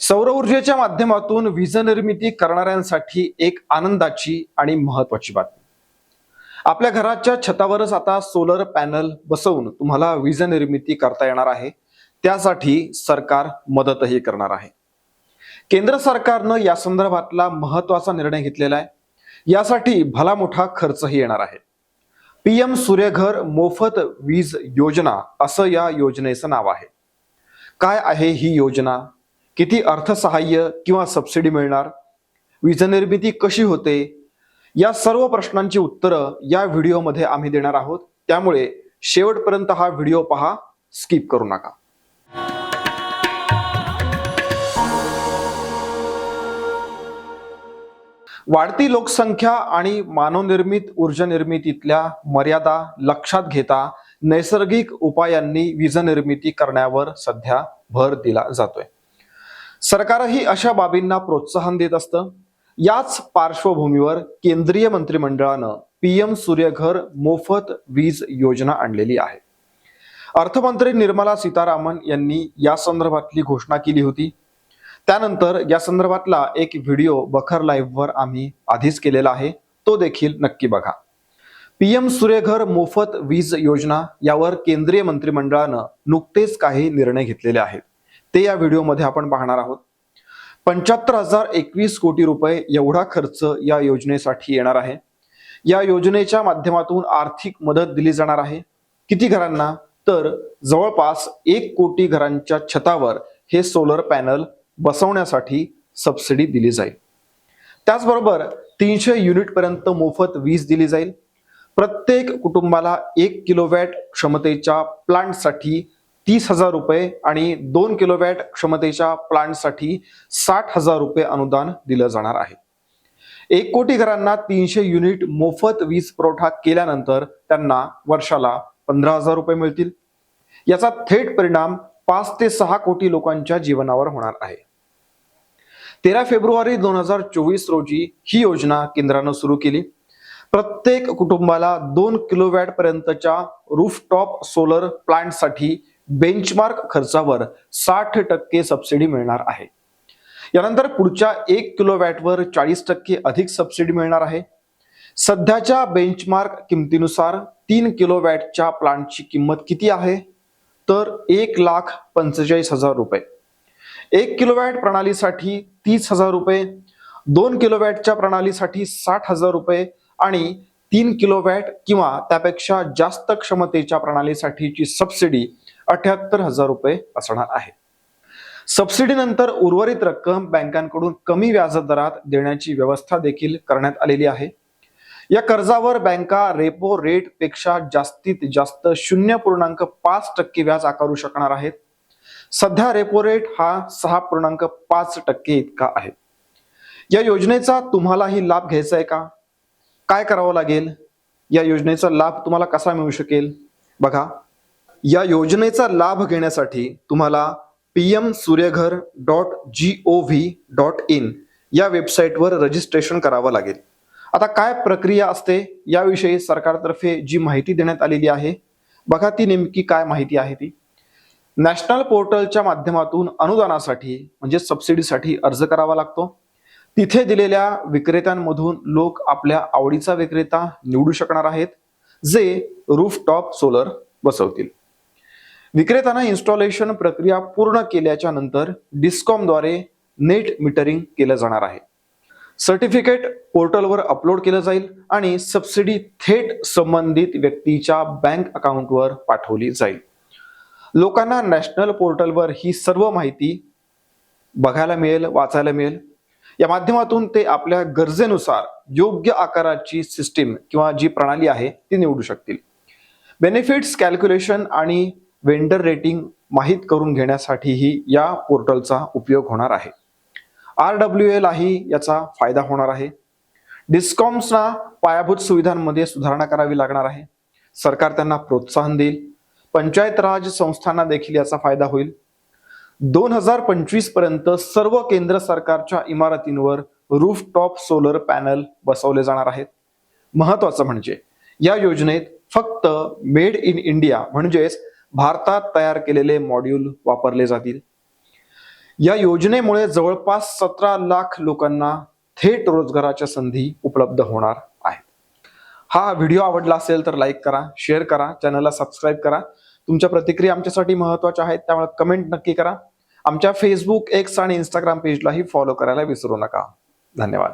सौर ऊर्जेच्या माध्यमातून वीज निर्मिती करणाऱ्यांसाठी एक आनंदाची आणि महत्वाची बातमी. आपल्या घराच्या छतावरच आता सोलर पॅनल बसवून तुम्हाला वीज निर्मिती करता येणार आहे. त्यासाठी सरकार मदतही करणार आहे. केंद्र सरकारनं या संदर्भातला महत्त्वाचा निर्णय घेतलेला आहे. यासाठी भला मोठा खर्चही येणार आहे. पीएम सूर्यघर मोफत वीज योजना असं या योजनेचं नाव आहे. काय आहे ही योजना? किती अर्थसहाय्य किंवा सबसिडी मिळणार? वीज निर्मिती कशी होते? या सर्व प्रश्नांची उत्तरं या व्हिडिओमध्ये आम्ही देणार आहोत. त्यामुळे शेवटपर्यंत हा व्हिडिओ पहा. स्किप करू नका. वाढती लोकसंख्या आणि मानवनिर्मित ऊर्जा निर्मितीतल्या मर्यादा लक्षात घेता नैसर्गिक उपायांनी वीज निर्मिती करण्यावर सध्या भर दिला जातोय. सरकारही अशा बाबींना प्रोत्साहन देत असतं. याच पार्श्वभूमीवर केंद्रीय मंत्रिमंडळानं पीएम सूर्यघर मोफत वीज योजना आणलेली आहे. अर्थमंत्री निर्मला सीतारामन यांनी या संदर्भातली घोषणा केली होती. त्यानंतर या संदर्भातला एक व्हिडिओ बखर लाईव्हवर आम्ही आधीच केलेला आहे. तो देखील नक्की बघा. पीएम सूर्यघर मोफत वीज योजना यावर केंद्रीय मंत्रिमंडळानं नुकतेच काही निर्णय घेतलेले आहेत. ते या व्हिडिओमध्ये आपण पाहणार आहोत. पंच्याहत्तर हजार एकवीस कोटी रुपये एवढा खर्च या योजनेसाठी येणार आहे. या योजनेच्या माध्यमातून आर्थिक मदत दिली जाणार आहे. किती घरांना? तर जवळपास एक कोटी घरांच्या छतावर हे सोलर पॅनल बसवण्यासाठी सबसिडी दिली जाईल. त्याचबरोबर तीनशे युनिटपर्यंत मोफत वीज दिली जाईल. प्रत्येक कुटुंबाला एक किलोवॅट क्षमतेच्या प्लांटसाठी तीस हजार रुपये आणि दोन किलोवॅट क्षमतेच्या प्लांटसाठी साठ हजार रुपये अनुदान दिलं जाणार आहे. एक कोटी घरांना तीनशे युनिट मोफत वीज पुरवठा केल्यानंतर त्यांना वर्षाला पंधरा हजार रुपये मिळतील. याचा थेट परिणाम पाच ते सहा कोटी लोकांच्या जीवनावर होणार आहे. तेरा फेब्रुवारी दोन हजार चोवीस रोजी ही योजना केंद्रानं सुरू केली. प्रत्येक कुटुंबाला दोन किलोवॅट पर्यंतच्या रूफटॉप सोलर प्लांटसाठी बेंचमार्क खर्चावर साठ टक्के सबसिडी मिळणार आहे. यानंतर पुढच्या एक किलोवॅटवर चाळीस टक्के अधिक सबसिडी मिळणार आहे. सध्याच्या बेंचमार्क किमतीनुसार तीन किलोवॅटच्या प्लांटची किंमत किती आहे? तर एक लाख पंचेचाळीस हजार रुपये. एक किलोवॅट प्रणालीसाठी तीस हजार रुपये दोन किलोवॅटच्या प्रणालीसाठी साठ हजार रुपये आणि तीन किलोवॅट किंवा त्यापेक्षा जास्त क्षमतेच्या प्रणालीसाठीची सबसिडी अठ्याहत्तर हजार रुपये असणार आहे. सबसिडीनंतर उर्वरित रक्कम बँकांकडून कमी व्याजदरात देण्याची व्यवस्था देखील करण्यात आलेली आहे. या कर्जावर बँका रेपो रेटपेक्षा जास्तीत जास्त शून्य पूर्णांक पाच टक्के व्याज आकारू शकणार आहेत. सध्या रेपो रेट हा सहा पूर्णांक पाच टक्के इतका आहे. या योजनेचा तुम्हालाही लाभ घ्यायचा आहे का? काय करावं लागेल? या योजनेचा लाभ तुम्हाला कसा मिळू शकेल? बघा. या योजनेचा लाभ घेण्यासाठी तुम्हाला P M Suryaghar dot G O V dot in या वेबसाईटवर रजिस्ट्रेशन करावं लागेल. आता काय प्रक्रिया असते याविषयी सरकारतर्फे जी माहिती देण्यात आलेली आहे बघा ती नेमकी काय माहिती आहे ती. नॅशनल पोर्टलच्या माध्यमातून अनुदानासाठी म्हणजे सबसिडीसाठी अर्ज करावा लागतो. तिथे दिलेल्या विक्रेत्यांमधून लोक आपल्या आवडीचा विक्रेता निवडू शकणार आहेत जे रूफटॉप सोलर बसवतील. विक्रेत्यांना इन्स्टॉलेशन प्रक्रिया पूर्ण केल्याच्यानंतर डिस्कॉमद्वारे नेट मीटरिंग केलं जाणार आहे. सर्टिफिकेट पोर्टलवर अपलोड केलं जाईल आणि सबसिडी थेट संबंधित व्यक्तीच्या बँक अकाउंटवर पाठवली जाईल. लोकांना नॅशनल पोर्टलवर ही सर्व माहिती बघायला मिळेल वाचायला मिळेल. या माध्यमातून ते आपल्या गरजेनुसार योग्य आकाराची सिस्टीम किंवा जी प्रणाली आहे ती निवडू शकतील. बेनिफिट्स कॅल्क्युलेशन आणि वेंडर रेटिंग माहीत करून घेण्यासाठीही या पोर्टलचा उपयोग होणार आहे. आर डब्ल्यू एलाही याचा फायदा होणार आहे. डिस्कॉम्सना पायाभूत सुविधांमध्ये सुधारणा करावी लागणार आहे. सरकार त्यांना प्रोत्साहन देईल. पंचायत राज संस्थांना देखील याचा फायदा होईल. दोन हजार पंचवीसपर्यंत सर्व केंद्र सरकारच्या इमारतींवर रूफटॉप सोलर पॅनल बसवले जाणार आहेत. महत्वाचं म्हणजे या योजनेत फक्त मेड इन इंडिया म्हणजेच भारतात तयार केलेले मॉड्यूल वापरले जातील. या योजनेमुळे जवळपास सतरा लाख लोकांना थेट रोजगाराच्या संधी उपलब्ध होणार आहेत. हा व्हिडिओ आवडला असेल तर लाईक करा शेअर करा चॅनलला सबस्क्राईब करा. तुमच्या प्रतिक्रिया आमच्यासाठी महत्त्वाच्या आहेत त्यामुळे कमेंट नक्की करा. आमच्या फेसबुक एक्स आणि इंस्टाग्राम पेजलाही फॉलो करायला विसरू नका. धन्यवाद.